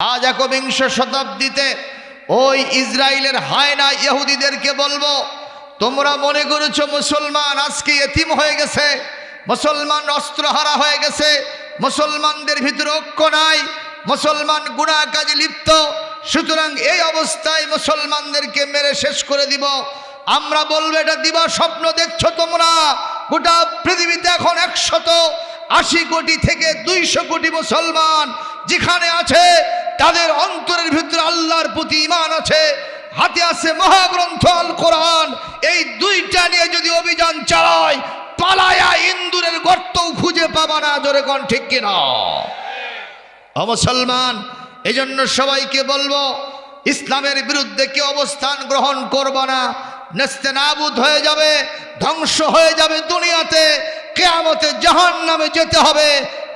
আজ একবিংশ শতাব্দীতে ওই ইসরায়েলের হায়না ইহুদিদেরকে বলব, তোমরা মনে করেছ মুসলমান আজকে এতিম হয়ে গেছে, মুসলমান অস্ত্রহারা হয়ে গেছে, মুসলমানদের ভিতরে ঐক্য নাই, মুসলমান গুণা কাজে লিপ্ত, সুতরাং এই অবস্থায় মুসলমানদেরকে মেরে শেষ করে দিব। আমরা বলব, এটা দিবা স্বপ্ন দেখছ তোমরা, গোটা পৃথিবীতে এখন একশত আশি কোটি থেকে দুইশো কোটি মুসলমান যেখানে আছে তাদের অন্তরের ভিতরে আল্লাহর প্রতি ইমান আছে। হাতে আছে মহাগ্রন্থ আল কোরআন এই দুইটা নিয়ে যদি অভিযান চালায়, পালায়া ইন্দুরের গর্তও খুঁজে পাবা না, জোরে কোন ঠিক কিনা? মুসলমান, এজন্য সবাইকে বলব, ইসলামের বিরুদ্ধে কি অবস্থান গ্রহণ করব না? নেস্তে নাবুদ হয়ে যাবে, ধ্বংস হয়ে যাবে দুনিয়াতে। কেয়ামতে জাহান নামে যেতে হবে।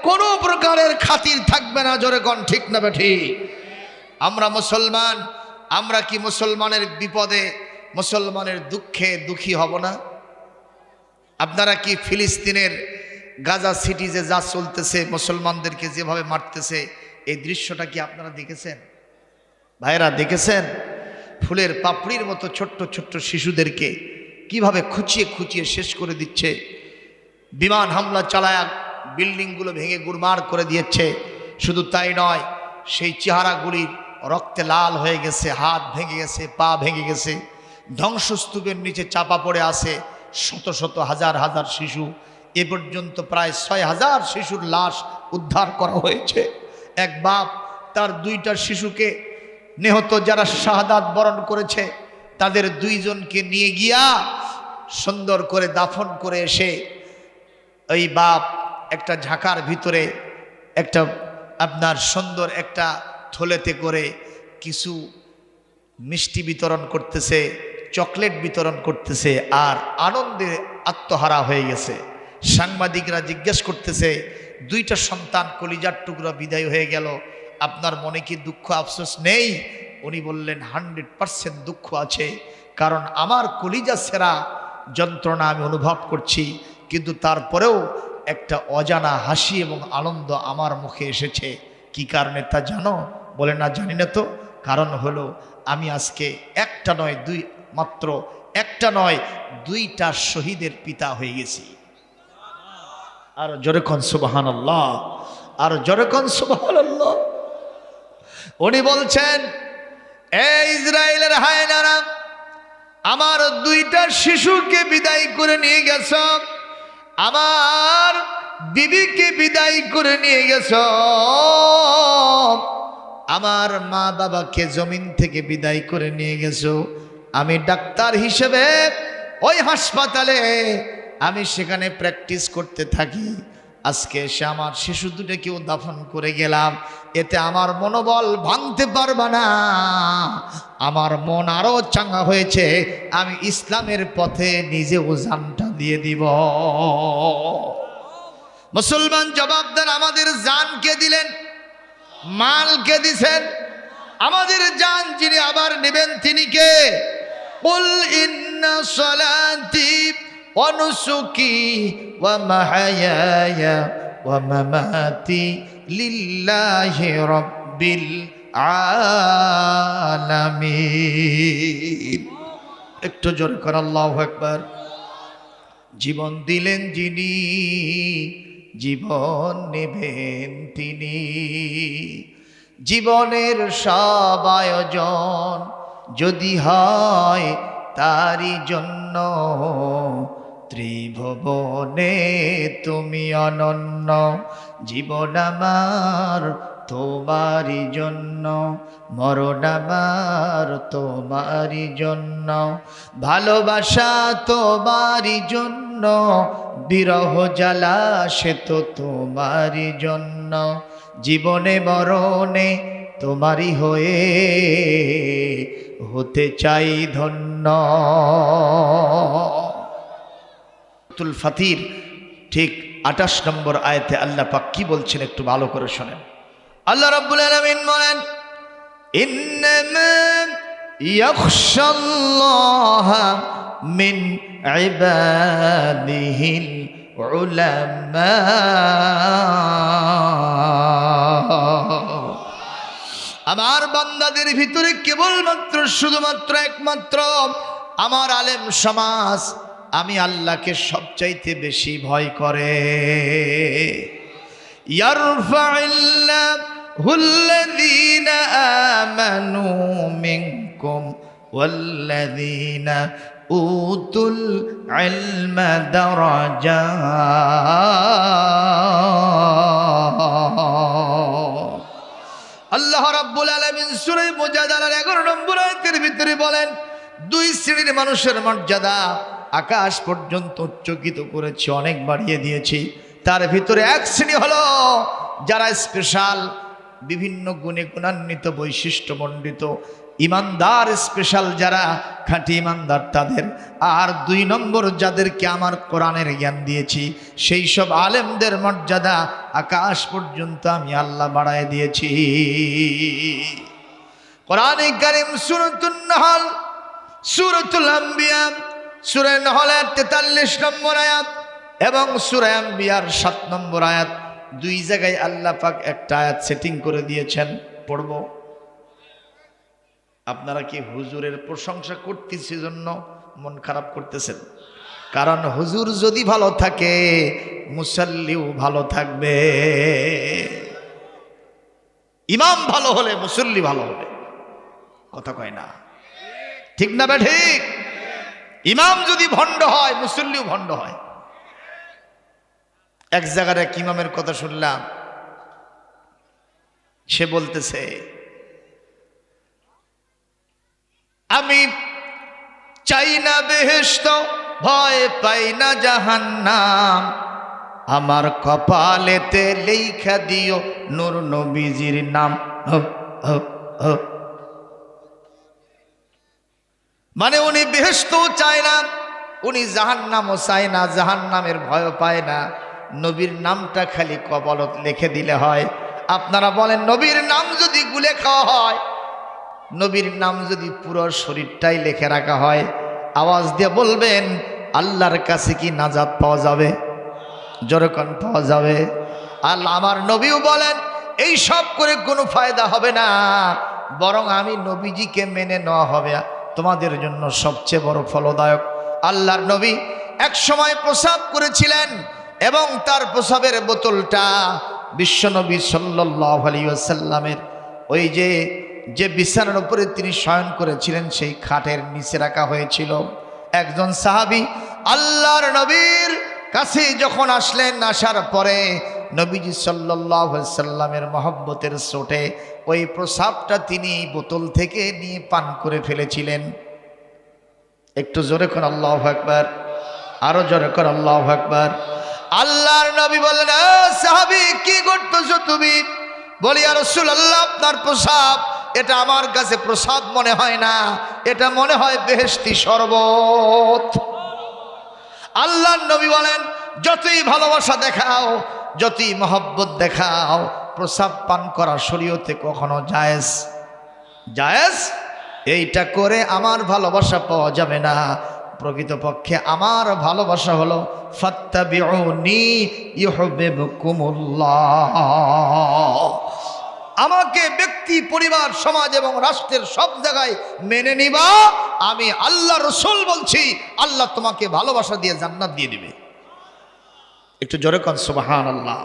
কোনো প্রকারের খাতির থাকবে না, জোরে গণ ঠিক না ঠিক আমরা মুসলমান, আমরা কি মুসলমানের বিপদে, মুসলমানের দুঃখে দুঃখী হব না? আপনারা কি ফিলিস্তিনের গাজা সিটিজে যা চলতেছে, মুসলমানদেরকে যেভাবে মারতেছে, এই দৃশ্যটা কি আপনারা দেখেছেন? ভাইরা দেখেছেন? ফুলের পাপড়ির মতো ছোট্ট ছোট্ট শিশুদেরকে কীভাবে খুঁচিয়ে খুঁচিয়ে শেষ করে দিচ্ছে? বিমান হামলা চালায় বিল্ডিংগুলো ভেঙে গুড়মার করে দিয়েছে। শুধু তাই নয়, সেই চেহারাগুলির রক্তে লাল হয়ে গেছে, হাত ভেঙে গেছে, পা ভেঙে গেছে। ধ্বংসস্তূপের নিচে চাপা পড়ে আছে শত শত হাজার হাজার শিশু। এ পর্যন্ত প্রায় ছয় হাজার শিশুর লাশ উদ্ধার করা হয়েছে। এক বাপ তার দুইটা শিশুকে নিহত যারা শাহাদাত বরণ করেছে, তাদের দুইজনকে নিয়ে গিয়া সুন্দর করে দাফন করে এসে ওই বাপ একটা ঝাঁকার ভিতরে একটা আপনার সুন্দর একটা থলেতে করে কিছু মিষ্টি বিতরণ করতেছে, চকলেট বিতরণ করতেছে আর আনন্দে আত্মহারা হয়ে গেছে। সাংবাদিকরা জিজ্ঞেস করতেছে, দুইটা সন্তান কলিজার টুকরা বিদায় হয়ে গেল, আপনার মনে কি দুঃখ আফসোস নেই? উনি বললেন, হান্ড্রেড পারসেন্ট দুঃখ আছে, কারণ আমার কলিজা সেরা যন্ত্রণা আমি অনুভব করছি, কিন্তু তারপরেও একটা অজানা হাসি এবং আনন্দ আমার মুখে এসেছে। কি কারণে তা জানো? বলে না, জানি না তো। কারণ হলো, আমি আজকে একটা নয়, দুই, মাত্র একটা নয়, দুইটা শহীদের পিতা হয়ে গেছি। আর জোরে কন সুবাহান আল্লাহ আর জোরে কন সুবাহান আল্লাহ উনি বলছেন, এ ইসরায়েলের হায়নারা আমার দুইটা শিশুকে বিদায় করে নিয়ে গেছ। আমার বিবিকে বিদায় করে নিয়ে গেছ। আমার মা বাবাকে জমিন থেকে বিদায় করে নিয়ে গেছো। আমি ডাক্তার হিসেবে ওই হাসপাতালে আমি সেখানে প্র্যাকটিস করতে থাকি। আজকে এসে আমার শিশু দুটোকেও দাফন করে গেলাম। এতে আমার মনোবল ভাঙতে পারবা না। আমার মন আরও চাঙ্গা হয়েছে। আমি ইসলামের পথে নিজে ওজানটা দিয়ে দিব। মুসলমান জবাব দেন আমাদের জানকে দিলেন? মালকে দিছেন? আমাদের জান যিনি আবার নেবেন তিনি কে? মামাতি একটু জোরে কর আকবার। জীবন দিলেন যিনি, জীবন নেবেন তিনি। জীবনের সব আয়োজন যদি হয় তারই জন্য ত্রিভুবনে তুমি অনন্য, জীবন আমার তোমারই জন্য, মরণ আমার তোমারই জন্য, ভালোবাসা তোমারই জন্য বিরহ জ্বালা সে তো তোমারই জন্য। জীবনে মরণে তোমারই হয়ে হতে চাই ধন্য। তুল ফাতির, ঠিক আঠাশ নম্বর আয়তে আল্লাহ পাক কি বলছেন একটু ভালো করে শোনেন। আল্লাহ রাব্বুল আলামিন বলেন, ইন্নামা ইয়াখশাল্লাহ মিন ইবাদিহিল উলামা আমার বান্দাদের ভিতরে কেবলমাত্র শুধুমাত্র একমাত্র আমার আলেম সমাজ আমি আল্লাহকে সবচাইতে বেশি ভয় করে يرفع الله الذين آمنوا منكم والذين أوتوا العلم درجات আল্লাহ রাব্বুল আলামিন সূরা মুজাদালার 11 নম্বর আয়াতের ভিতরে বলেন দুই শ্রেণীর মানুষের মর্যাদা আকাশ পর্যন্ত উচ্চকিত করেছি অনেক বাড়িয়ে দিয়েছি তার ভিতরে এক শ্রেণী হলো যারা স্পেশাল বিভিন্ন গুণে গুণান্বিত বৈশিষ্ট্য মণ্ডিত ইমানদার স্পেশাল যারা, খাঁটি ইমানদার তাদের। আর দুই নম্বর যাদেরকে আমার কোরআনের জ্ঞান দিয়েছি, সেই সব আলেমদের মর্যাদা আকাশ পর্যন্ত আমি আল্লাহ বাড়ায় দিয়েছি। কোরআনে কারিম সুরতুল নহল, সুরতুল আম্বিয়া, সুরে নহলের তেতাল্লিশ নম্বর আয়াত এবং সুরে আম্বিয়ার সাত নম্বর আয়াত। দুই জায়গায় আল্লাহ পাক একটা আয়াত সেটিং করে দিয়েছেন, পড়ব। আপনারা কি হুজুরের প্রশংসা করতেছি জন্য মন খারাপ করতেছেন? কারণ হুজুর যদি ভালো থাকে, মুসল্লিও ভালো থাকবে। ইমাম ভালো হলে মুসল্লি ভালো হবে। কথা কয় না। ঠিক না ঠিক? ইমাম যদি ভণ্ড হয়, মুসল্লিও ভণ্ড হয়। এক জায়গার এক ইমামের কথা শুনলাম। সে বলতেছে আমি চাই না বেহেস্ত ভয় পাই না জাহান্নাম। আমার কপালেতে লেখা দিও নূর নবীজির নাম। মানে উনি বেহেস্তও চায় না, উনি জাহান্নামও চায় না, জাহান্নামের ভয় পায় না। নবীর নামটা খালি কপালত লিখে দিলে হয়। আপনারা বলেন, নবীর নাম যদি গুলে খাওয়া হয় নবীর নাম যদি পুরো শরীরটাই লেখে রাখা হয়, আওয়াজ দিয়ে বলবেন, আল্লাহর কাছে কি নাজাদ পাওয়া যাবে? জোরকন পাওয়া যাবে? আল্লাহ আমার নবীও বলেন, এই সব করে কোনো ফায়দা হবে না, বরং আমি নবীজিকে মেনে নেওয়া হবে, তোমাদের জন্য সবচেয়ে বড় ফলদায়ক। আল্লাহর নবী এক সময় প্রসাব করেছিলেন এবং তার প্রসাবের বোতলটা বিশ্বনবী সাল্লাহ আলী আসাল্লামের ওই যে যে বিছানার উপরে তিনি শয়ন করেছিলেন, সেই খাটের নিচে রাখা হয়েছিল। একজন সাহাবি আল্লাহর নবীর কাছে যখন আসলেন, আসার পরে নবীজি সাল্লামের মহব্বতের চোটে ওই প্রসাবটা তিনি বোতল থেকে নিয়ে পান করে ফেলেছিলেন। একটু জোরে কর আল্লাহ একবার আরও জোরে কর আল্লাহ একবার আল্লাহর নবী বললেন, "এ সাহাবি, কি করতেছো তুমি? বলি আর রসুল আল্লাহ আপনার প্রসাব এটা আমার কাছে প্রসাদ মনে হয় না, এটা মনে হয় বেহেস্তি শরবত। আল্লাহর নবী বলেন, যতই ভালোবাসা দেখাও, যতই মহব্বত দেখাও প্রসাব পান করা শরীয়তে কখনো জায়েজ। জায়েজ? এইটা করে আমার ভালোবাসা পাওয়া যাবে না। প্রকৃতপক্ষে আমার ভালোবাসা হলো, ফাত্তাবিউনি ইউহিব্বুকুমুল্লাহ। আমাকে ব্যক্তি, পরিবার, সমাজ এবং রাষ্ট্রের সব জায়গায় মেনে নিবা। আমি আল্লাহ রসুল বলছি, আল্লাহ তোমাকে ভালোবাসা দিয়ে জান্নাত দিয়ে দিবে। একটু জোরে কন সুবাহান আল্লাহ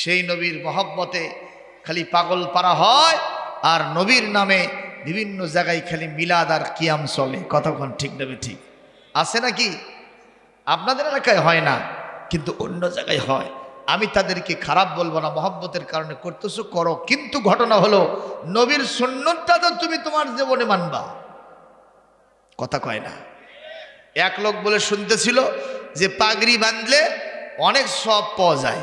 সেই নবীর মহব্বতে খালি পাগল পারা হয়, আর নবীর নামে বিভিন্ন জায়গায় খালি মিলাদ আর কিয়াম চলে। কতক্ষণ ঠিক নেবে ঠিক? আছে নাকি? আপনাদের এলাকায় হয় না, কিন্তু অন্য জায়গায় হয়। আমি তাদেরকে খারাপ বলব না, মহব্বতের কারণে করতেছো, করো। কিন্তু ঘটনা হলো, নবীর সুন্নতটা তো তুমি তোমার জীবনে মানবা। কথা কয় না। এক লোক বলে শুনতেছিল যে পাগড়ি বাঁধলে অনেক সব পাওয়া যায়।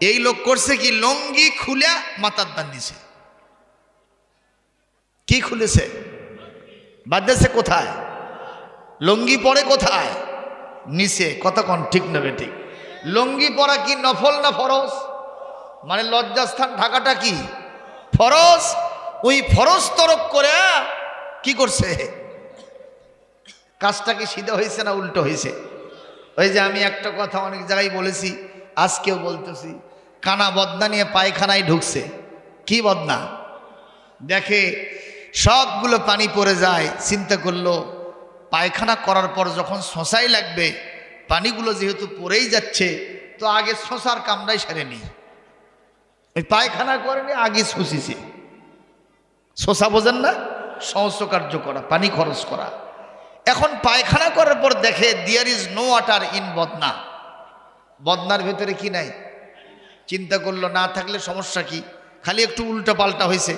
এই লোক করছে কি, লঙ্গি খুলে মাথার বান্ধিছে কি খুলেছে? বাঁধেছে কোথায়? লঙ্গি পরে কোথায়? নিচে। কতক্ষণ ঠিক নেবে ঠিক? লঙ্গি পরা কি নফল না ফরজ? মানে লজ্জাস্থান ঢাকাটা কি? ফরজ? ওই ফরজ তরফ করে কি করছে? কাজটা কি সিধা হয়েছে না উল্টো হয়েছে? ওই যে আমি একটা কথা অনেক জায়গায় বলেছি, আজকেও বলতেছি, কানা বদনা নিয়ে পায়খানায় ঢুকছে। কি বদনা? দেখে সবগুলো পানি পড়ে যায়, চিন্তা করল, পায়খানা করার পর যখন শোষাই লাগবে পানিগুলো যেহেতু পড়েই যাচ্ছে, তো আগে শশার কামড়াই সারেনি ওই পায়খানা করেনি, আগে শুষিছে। শোষা বোঝেন না? সমস্ত কার্য করা, পানি খরচ করা। এখন পায়খানা করার পর দেখে দিয়ার ইজ নো ওয়াটার ইন বদনা। বদনার ভেতরে কি নাই? চিন্তা করল, না থাকলে সমস্যা কি? খালি একটু উল্টা পাল্টা হয়েছে।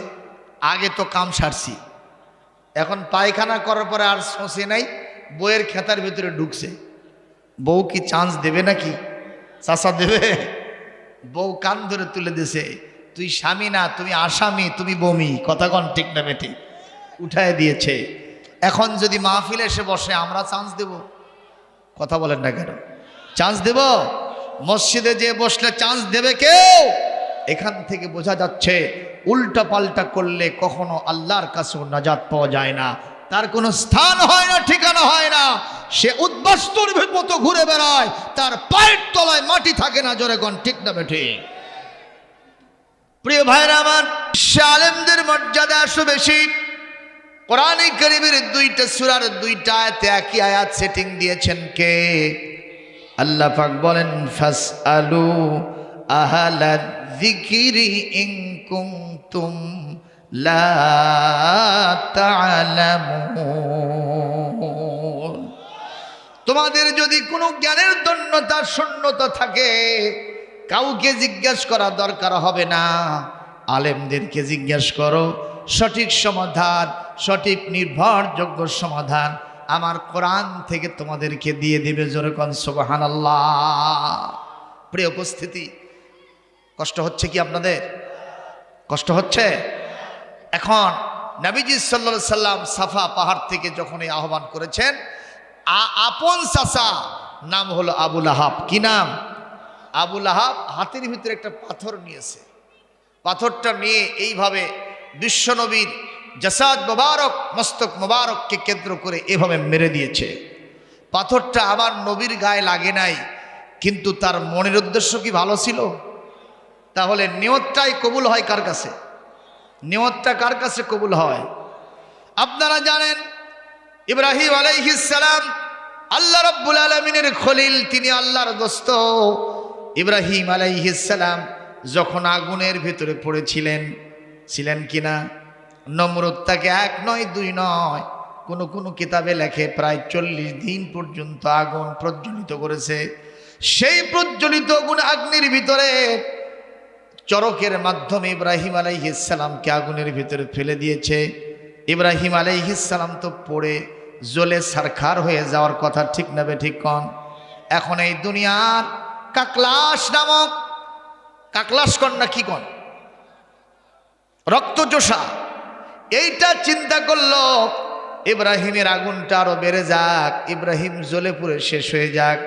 আগে তো কাম সারছি। এখন পায়খানা করার পরে আর শোষে নাই, বইয়ের খেতার ভেতরে ঢুকছে। বউ কি চান্স দেবে নাকি? চাষা দেবে? বউ কান ধরে তুলে দিছে তুই স্বামী না, তুমি আসামি, তুমি বমি। কথা কন ঠিক না বেটি উঠায় দিয়েছে, এখন যদি মাহফিল এসে বসে, আমরা চান্স দেব। কথা বলেন না কেন? চান্স দেব? মসজিদে যে বসলে চান্স দেবে কেউ? এখান থেকে বোঝা যাচ্ছে উল্টা পাল্টা করলে কখনো আল্লাহর কাছেও নাজাত পাওয়া যায় না। তার কোনো স্থান হয় না, ঠিকানা হয় না। সে উদ্বাস্তুর মতো ঘুরে বেড়ায়, তার পায়ের তলায় মাটি থাকে না, জোরে কোন ঠিক না বেঠে। প্রিয় ভাইরা আমার আলেমদের মর্যাদা আসো বেশি। কোরআনে করিমের দুইটা সুরার দুইটা আয়াতে একই আয়াত সেটিং দিয়েছেন কে? আল্লাহ পাক বলেন ফাস আলু আহালা যিকিরি ইন কুনতুম লা তা'লামুন তোমাদের যদি কোনো জ্ঞানের দন্যতা শূন্যতা থাকে, কাউকে জিজ্ঞেস করা দরকার হবে না। আলেমদেরকে জিজ্ঞেস করো, সঠিক সমাধান, সঠিক নির্ভরযোগ্য সমাধান আমার কোরআন থেকে তোমাদেরকে দিয়ে দিবে যেরকম সোবাহান প্রিয় উপস্থিতি, কষ্ট হচ্ছে কি আপনাদের? কষ্ট হচ্ছে? এখন নবীজি সাল্লা সাল্লাম সাফা পাহাড় থেকে যখন এই আহ্বান করেছেন আপন চাচা নাম হলো আবুল আহাব কি নাম? আবুল আহাব হাতের ভিতরে একটা পাথর নিয়েছে। পাথরটা নিয়ে এইভাবে বিশ্বনবীর জাসাদ মোবারক, মস্তক মোবারককে কেন্দ্র করে এভাবে মেরে দিয়েছে। পাথরটা আমার নবীর গায়ে লাগে নাই, কিন্তু তার মনের উদ্দেশ্য কি ভালো ছিল? তাহলে নিয়তটাই কবুল হয় কার কাছে? নিয়তটা কার কাছে কবুল হয়? আপনারা জানেন, ইব্রাহিম আলাইহিসালাম আল্লাহ রব্বুল আলমিনের খলিল, তিনি আল্লাহর দোস্ত। ইব্রাহিম আলাইহিসালাম যখন আগুনের ভেতরে পড়েছিলেন, ছিলেন কিনা? নমরুদ তাকে এক নয়, দুই নয়, কোনো কোনো কিতাবে লেখে, প্রায় চল্লিশ দিন পর্যন্ত আগুন প্রজ্বলিত করেছে। সেই প্রজ্বলিত আগুন আগ্নির ভিতরে চরকের মাধ্যমে ইব্রাহিম আলাইহিসালামকে আগুনের ভিতরে ফেলে দিয়েছে। ইব্রাহিম আলাইহিসালাম তো পড়ে জ্বলে সারখার হয়ে যাওয়ার কথা ঠিক নেবে ঠিক কন। এখন এই দুনিয়ার কাকলাস নামক কাকলাস কন না কি কন? রক্তচোষা এইটা চিন্তা করল ইব্রাহিমের আগুনটা আরও বেড়ে যাক, ইব্রাহিম জ্বলে পুড়ে শেষ হয়ে যাক।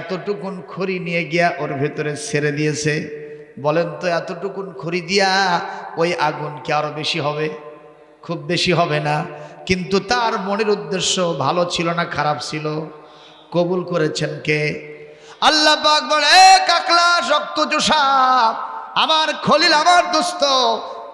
এতটুকুন খড়ি নিয়ে গিয়া ওর ভেতরে ছেড়ে দিয়েছে। বলেন তো, এতটুকুন খড়ি দিয়া ওই আগুন কি আরও বেশি হবে? খুব বেশি হবে না। কিন্তু তার মনের উদ্দেশ্য ভালো ছিল না, খারাপ ছিল। কবুল করেছেন কে? আল্লাহ পাক বলে, "এ কাকলা শক্ত চোষা আমার খলিল, আমার দোস্ত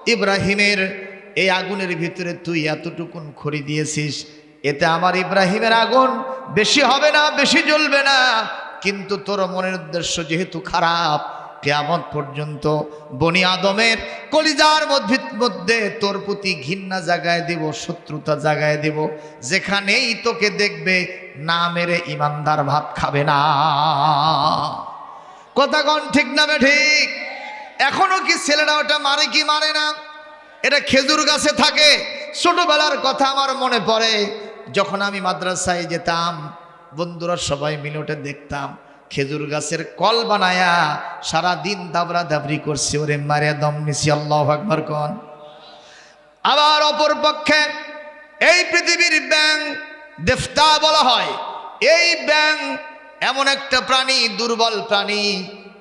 ইব্রাহিমের, এই আগুনের ভিতরে তুই এতটুকুন খড়ি দিয়েছিস, এতে আমার ইব্রাহিমের আগুন বেশি হবে না, বেশি জ্বলবে না। কিন্তু তোর মনের উদ্দেশ্য যেহেতু খারাপ কেয়ামত পর্যন্ত বনি আদমের কলিজার মধ্যে মধ্যে তোর প্রতি ঘৃণা জাগায় দেব, শত্রুতা জাগায় দেব। যেখানেই তোকে দেখবে, না মেরে ইমানদার ভাত খাবে না। কথা কন ঠিক না বে ঠিক? এখনও কি ছেলেরা ওটা মারে কি মারে না? এটা খেজুর গাছে থাকে। ছোটবেলার কথা আমার মনে পড়ে। যখন আমি মাদ্রাসায় যেতাম, বন্ধুরা সবাই মিলে ওটা দেখতাম। খেজুর গাছের কল বানায়া সারা দিন দাবরা দাবরি করছে। ওরে মারে দম নিছি, আল্লাহ আকবর কন। আবার অপর পক্ষে এই পৃথিবীর ব্যাং দেফতা বলা হয়। এই ব্যাং এমন একটা প্রাণী, দুর্বল প্রাণী।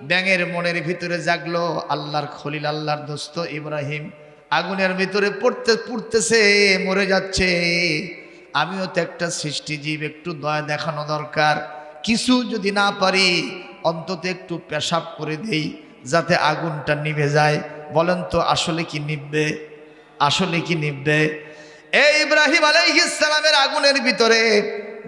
ব্যাঙের মনের ভিতরে জাগলো, আল্লাহর খলিল, আল্লাহর দোস্ত ইব্রাহিম। আগুনের ভিতরে পড়তে, পুড়তেছে, মরে যাচ্ছে। আমিও তো একটা সৃষ্টিজীব, একটু দয়া দেখানো দরকার। কিছু যদি না পারি, অন্তত একটু পেশাব করে দেই, যাতে আগুনটা নিভে যায়। বলেন তো, আসলে কি নিববে আসলে কি নিববে এই ইব্রাহিম আলাইহিসসালামের আগুনের ভিতরে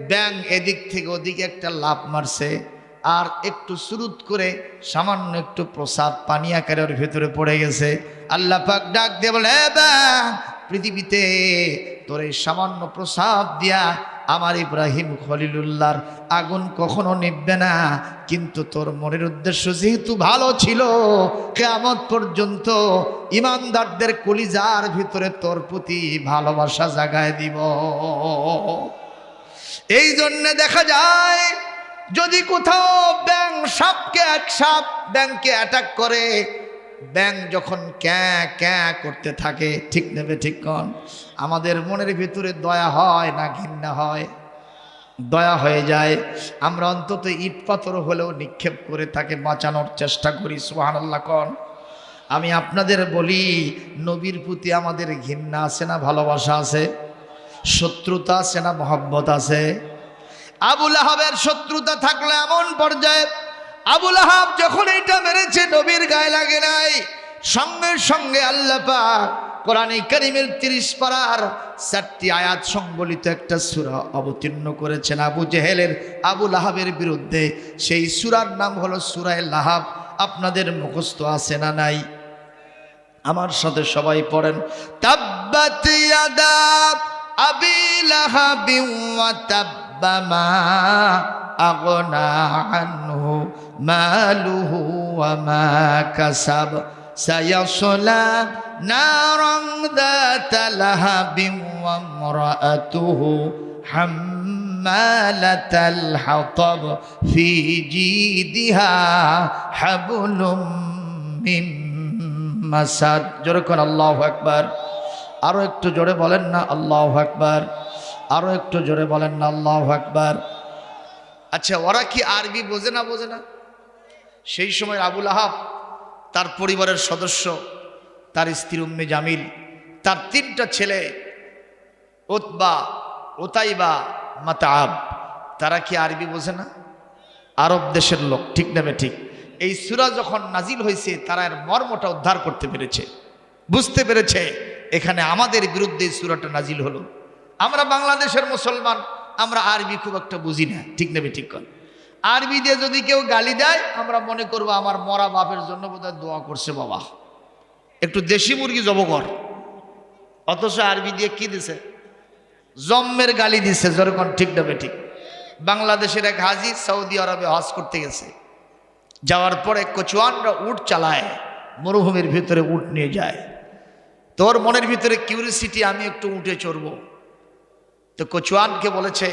ব্যাং এদিক থেকে ওদিকে একটা লাভ মারছে। আর একটু সুরুত করে সামান্য একটু প্রসাদ পানি আকারের ভিতরে পড়ে গেছে। আল্লাহ পাক ডাক দিয়ে বলে, "এ ব্যাং, পৃথিবীতে তোর এই সামান্য প্রসাব দিয়া আমার ইব্রাহিম খলিলুল্লাহর আগুন কখনো নিববে না। কিন্তু তোর মনের উদ্দেশ্য যেহেতু ভালো ছিল, কেয়ামত পর্যন্ত ইমানদারদের কলিজার ভিতরে তোর প্রতি ভালোবাসা জাগায় দিব। এই জন্যে দেখা যায়, যদি কোথাও ব্যাং সাপকে এক সাপ ব্যাংকে অ্যাটাক করে ব্যাং যখন ক্যাঁ ক্যাঁ করতে থাকে, ঠিক নেবে ঠিক কন, আমাদের মনের ভিতরে দয়া হয় না ঘৃণা হয়? দয়া হয়ে যায়। আমরা অন্তত ইট পাথর হলেও নিক্ষেপ করে তাকে বাঁচানোর চেষ্টা করি সুহানাল্লাহ কন। আমি আপনাদের বলি, নবীর প্রতি আমাদের ঘৃণা আছে না ভালোবাসা আছে? শত্রুতা আছে না মহব্বত আছে? আবুল আহাবের শত্রুতা থাকলে এমন পর্যায়ে আবুল আহাব যখন এটা মেরেছে, নবীর গায়ে লাগে নাই। সঙ্গে সঙ্গে আল্লাহ পাক কোরআনে করিমের তিরিশ পাড়ার চারটি আয়াত সংবলিত একটা সুরা অবতীর্ণ করেছেন আবু জেহেলের, আবুল আহাবের বিরুদ্ধে। সেই সুরার নাম হলো সুরায় লাহাব। আপনাদের মুখস্থ আছে না নাই? আমার সাথে সবাই পড়েন। তাব্বাত ইয়াদা আবি লাহাবিন ওয়া ওয়া মা কাসাব সায়াসলা নারান যাতা লাহাবিন ওয়া ইমরাআতুহু হাম্মালাতাল হাতাব ফি জিদিহা হাবলুম মিন মাসাদ জোরে কোন আল্লাহ একবার আরও একটু জোরে বলেন না আল্লাহ একবার আরও একটু জোরে বলেন না আল্লাহ একবার আচ্ছা ওরা কি আরবি বোঝে না বোঝে না? সেই সময় আবুল আহাব, তার পরিবারের সদস্য, তার স্ত্রী উম্মে জামিল, তার তিনটা ছেলে ওতবা ওতাইবা মাতাব তারা কি আরবি বোঝে না? আরব দেশের লোক, ঠিক নেবে ঠিক এই সুরা যখন নাজিল হয়েছে, তারা এর মর্মটা উদ্ধার করতে পেরেছে। বুঝতে পেরেছে, এখানে আমাদের বিরুদ্ধে সুরাটা নাজিল হলো। আমরা বাংলাদেশের মুসলমান আমরা আরবি খুব একটা বুঝি না। ঠিক নেবে ঠিক কর আরবি দিয়ে যদি কেউ গালি দেয়, আমরা মনে করব আমার মরা বাপের জন্য বোধহয় দোয়া করছে বাবা। একটু দেশি মুরগি জব কর। অথচ আরবি দিয়ে কি দিছে? জম্মের গালি দিছে যেরকম ঠিক নেবে ঠিক বাংলাদেশের এক হাজি সৌদি আরবে হজ করতে গেছে। যাওয়ার পরে কচুয়ানরা উট চালায়, মরুভূমির ভিতরে উট নিয়ে যায়। তোর মনের ভিতরে কিউরিসিটি আমি একটু উঠে চড়ব। তো কচুয়ানকে বলেছে,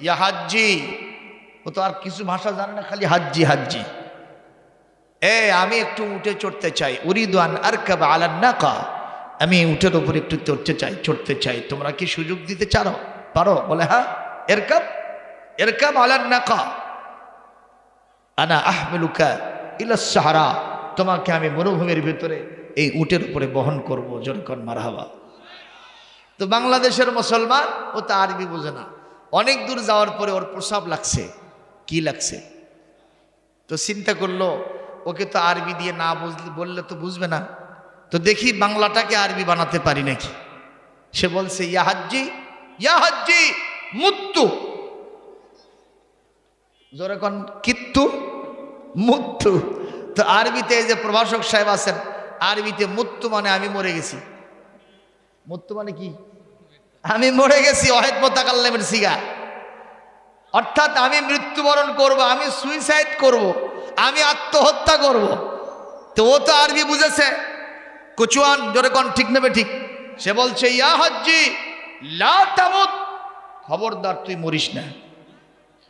ইয়া হাজ্জি, ও তো আর কিছু ভাষা জানে না, খালি হাজ্জি হাজ্জি। এ, আমি একটু উঠে চড়তে চাই। উরিদান আর কাব আলান নাকা। আমি উঠের ওপর একটু চড়তে চাই চড়তে চাই। তোমরা কি সুযোগ দিতে চারো? পারো? বলে হ্যাঁ এর কাপ এর কাপ আলান নাকা। আনা আহমেলুকা ইলাস সাহারা। তোমাকে আমি মরুভূমির ভিতরে এই উটের উপরে বহন করব। জনকন মারহাবা। তো বাংলাদেশের মুসলমান ও তো আরবি বোঝে না। অনেক দূর যাওয়ার পরে ওর প্রসাব লাগছে। কি লাগছে? তো চিন্তা করল, ওকে তো আরবি দিয়ে না বুঝলে বললে তো বুঝবে না। তো দেখি বাংলাটাকে আরবি বানাতে পারি নাকি। সে বলছে, ইয়া হাজ্জি ইয়া হাজ্জি, মুত্তু। জোরে কিত্তু? মুত্তু। তো আরবিতে এই যে প্রভাষক সাহেব আছেন, আরবিতে মুত্তু মানে আমি মরে গেছি। মুত্তু মানে কি? আমি মরে গেছি, অহেদ মোতাকাল্লামের সিগা অর্থাৎ আমি মৃত্যুবরণ করব, আমি সুইসাইড করব। আমি আত্মহত্যা করব। তো ও তো আরবি বুঝেছে। কচুয়ান, জোরে কন, ঠিক নেবে ঠিক। সে বলছে, ইয়া হজ্জি, লা তামুত। খবরদার, তুই মরিস না।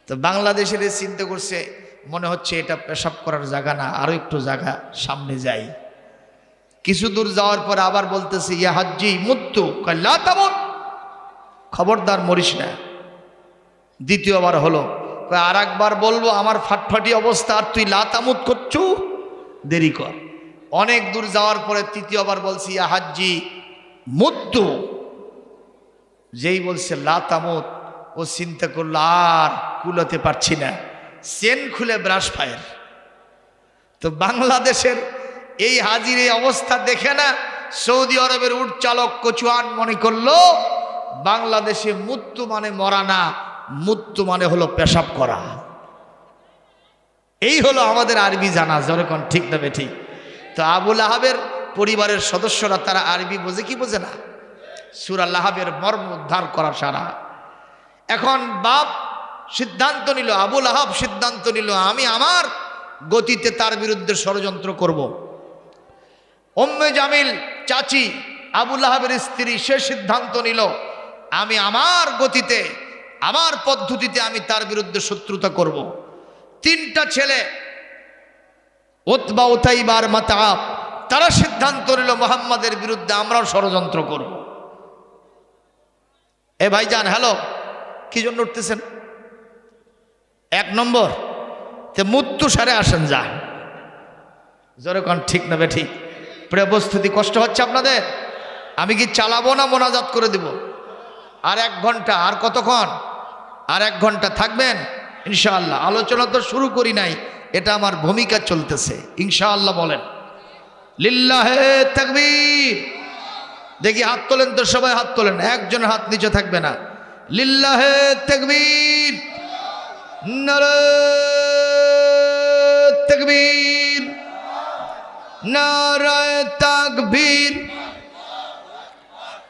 তো বাংলাদেশের চিন্তা করছে, মনে হচ্ছে এটা পেশাব করার জায়গা না আরও একটু জায়গা সামনে যাই। কিছু দূর যাওয়ার পর আবার বলতেছে, ইয়া হাজ্জি, মুত্তু। কল্লা তামত। খবরদার মরিস না। দ্বিতীয়বার হলো আর একবার বলব, আমার ফাটফাটি অবস্থা, আর তুই লাতামুত করছু? দেরি কর। অনেক দূর যাওয়ার পরে তৃতীয়বার বলছি, ইয়া হাজ্জি মুত্তু যেই বলছে লাতামুত ও চিন্তা করল, আর কুলাতে পারছি না। চেন খুলে ব্রাশ ফায়ার তো বাংলাদেশের এই হাজির এই অবস্থা দেখে না, সৌদি আরবের উট চালক কচুয়ান মনে করল বাংলাদেশে মৃত্যু মানে মরা না, মৃত্যু মানে হলো পেশাব করা। এই হলো আমাদের আরবি জানা যখন ঠিক না ঠিক। তো আবুল আহাবের পরিবারের সদস্যরা তারা আরবি বোঝে কি বোঝে না? সুরা লাহাবের মর্ম উদ্ধার করা সারা। এখন বাপ সিদ্ধান্ত নিল আবুল আহাব সিদ্ধান্ত নিল, আমি আমার গতিতে তার বিরুদ্ধে ষড়যন্ত্র করব। ওম্মে জামিল চাচি আবুল আহাবের স্ত্রী সে সিদ্ধান্ত নিল আমি আমার গতিতে, আমার পদ্ধতিতে আমি তার বিরুদ্ধে শত্রুতা করব। তিনটা ছেলে ওতবা ওতাইবার মাতাব তারা সিদ্ধান্ত নিল মোহাম্মদের বিরুদ্ধে আমরাও ষড়যন্ত্র করব। এ ভাইজান, হ্যালো, কি জন্য উঠতেছেন? এক নম্বর, তে মৃত্যু সারে আসেন যা। জোরে কন, ঠিক না বে ঠিক? প্রিয় উপস্থিতি, কষ্ট হচ্ছে আপনাদের? আমি কি চালাবো না মোনাজাত করে দিব? আর এক ঘণ্টা, আর কতক্ষণ? আর এক ঘণ্টা থাকবেন? ইনশাআল্লাহ। আলোচনা তো শুরু করি নাই, এটা আমার ভূমিকা চলতেছে। ইনশাআল্লাহ বলেন। লিল্লাহে তাকবীর। দেখি হাত তোলেন তো সবাই হাত তোলেন, একজন হাত নিচে থাকবে না। লিল্লাহে তাকবীর। নারে তাকবীর। নারায় তাকবীর।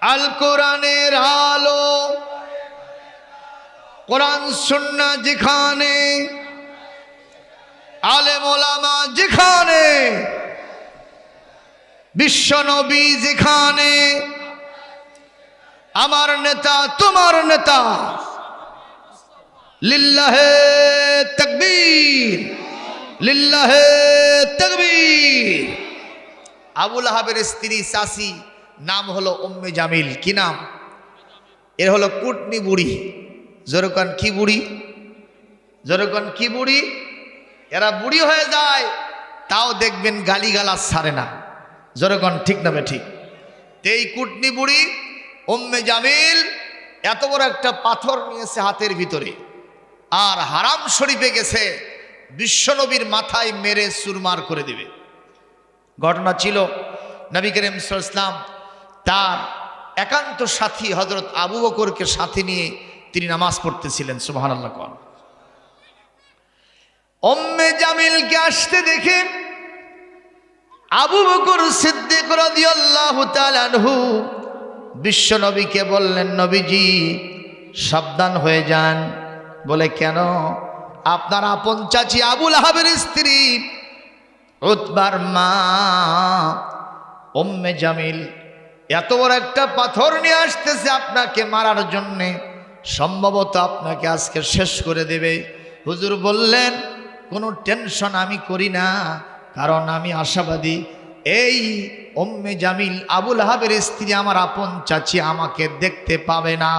আল কোরআনের আলো, কোরআন সুন্না যেখানে আলে মোলামা যেখানে বিশ্বনবী যেখানে, আমার নেতা, তোমার নেতা, লিল্লাহে তকবীর লিল্লাহে তকবীর। আবুল আহাবের স্ত্রী চাষি নাম হলো উম্মে জামিল। কি নাম? এর হলো কুটনি বুড়ি। জোরকান কি বুড়ি? জোরকান কি বুড়ি? এরা বুড়ি হয়ে যায়, তাও দেখবেন গালিগালাজ ছাড়ে না। জোরকান ঠিক নামে ঠিক এই কুটনি বুড়ি, উম্মে জামিল, এত বড় একটা পাথর নিয়েছে হাতের ভিতরে। আর হারাম শরীফে গেছে, বিশ্বনবীর মাথায় মেরে সুরমার করে দেবে। ঘটনা ছিল, নবী করিম ইসলাম তার একান্ত সাথী হজরত আবু বকরকে সাথে নিয়ে তিনি নামাজ পড়তেছিলেন সুবাহান আল্লাহ কন। অম্মে জামিলকে আসতে দেখে আবু বকর সিদ্দিক রাদিয়াল্লাহু তাআলা আনহু বিশ্ব নবীকে বললেন, নবীজি, সাবধান হয়ে যান। বলে, কেন? আপনার আপন চাচি আবুল আহাবের স্ত্রী উতবার মা ওম্মে জামিল এত বড় একটা পাথর নিয়ে আসতেছে আপনাকে মারার জন্যে। সম্ভবত আপনাকে আজকে শেষ করে দেবে। হুজুর বললেন, কোনো টেনশন আমি করি না, কারণ আমি আশাবাদী। এই ওম্মে জামিল আবুল হাবের স্ত্রী আমার আপন চাচি আমাকে দেখতে পাবে না।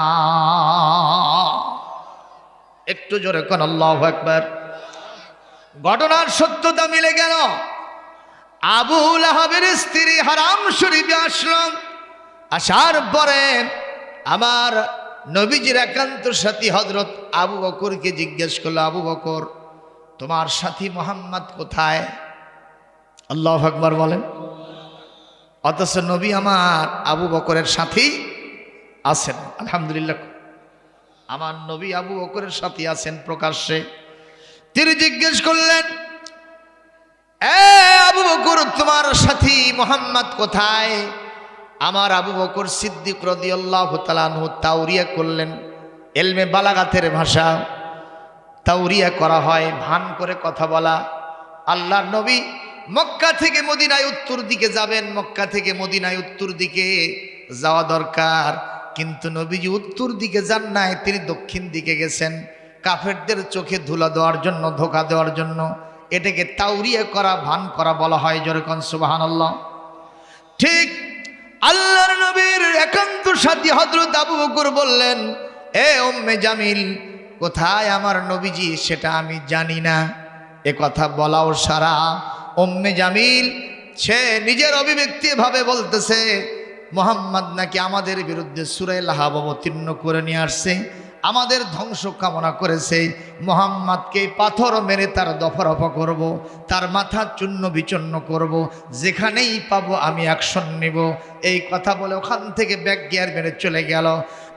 একটু জোরে কোন আল্লাহ একবার ঘটনার সত্যতা মিলে গেল। আবুল আহাবের স্ত্রী হারাম শরীফে আসলাম। আসার পরে আমার নবীজির একান্ত সাথী হজরত আবু বকরকে জিজ্ঞেস করল, আবু বকর, তোমার সাথী মোহাম্মদ কোথায়? আল্লাহ আকবর বলেন, অথচ নবী আমার আবু বকরের সাথী আছেন, আলহামদুলিল্লাহ। আমার নবী আবু বকরের সাথী আছেন প্রকাশ্যে। তিনি জিজ্ঞেস করলেন, এ আবু বকর, তোমার সাথী মোহাম্মদ কোথায়? আমার আবু বকর সিদ্দিক রদিয়াল্লাহ তালানহু তাউরিয়া করলেন। এলমে বালাগাতের ভাষা। তাউরিয়া করা হয়, ভান করে কথা বলা। আল্লাহর নবী মক্কা থেকে মদিনায় উত্তর দিকে যাবেন, মক্কা থেকে মদিনায় উত্তর দিকে যাওয়া দরকার। কিন্তু নবীজি উত্তর দিকে যান নাই, তিনি দক্ষিণ দিকে গেছেন। কাফেরদের চোখে ধুলা দেওয়ার জন্য, ধোকা দেওয়ার জন্য এটাকে তাউরিয়া করা, ভান করা বলা হয় যেরকম সুবাহান ঠিক আল্লাহর নবীর একান্ত সাথী হজরত আবু বকর বললেন, এ ওম্মে জামিল, কোথায় আমার নবীজি? সেটা আমি জানি না। এ কথা বলাও সারা। ওম্মে জামিল, সে নিজের অভিব্যক্তি ভাবে বলতেছে, মোহাম্মদ নাকি আমাদের বিরুদ্ধে সুরাই লাহাব অবতীর্ণ করে নিয়ে আসছে? আমাদের ধ্বংস কামনা করেছে মোহাম্মদকে পাথর মেরে তার দফরফা করব। তার মাথা চূর্ণ বিচূর্ণ করব। যেখানেই পাবো আমি অ্যাকশন নিব এই কথা বলে ওখান থেকে ব্যাগ গিয়ার মেরে চলে গেল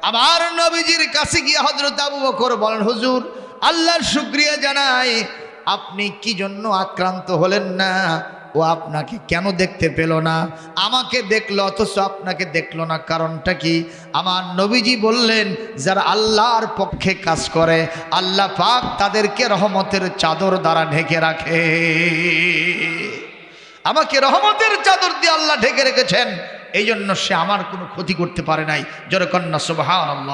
আমার নবীজির কাছে গিয়ে হজরত আবু বকর বলেন, হুজুর, আল্লাহর শুক্রিয়া জানাই আপনি কি জন্য আক্রান্ত হলেন না ও আপনাকে কেন দেখতে পেল না? আমাকে দেখল, অথচ আপনাকে দেখল না। কারণটা কি? আমার নবীজি বললেন, যারা আল্লাহর পক্ষে কাজ করে, আল্লাহ পাক তাদেরকে রহমতের চাদর দ্বারা ঢেকে রাখে। আমাকে রহমতের চাদর দিয়ে আল্লাহ ঢেকে রেখেছেন। এই জন্য সে আমার কোনো ক্ষতি করতে পারে নাই। জোরে কন্যা সুবাহ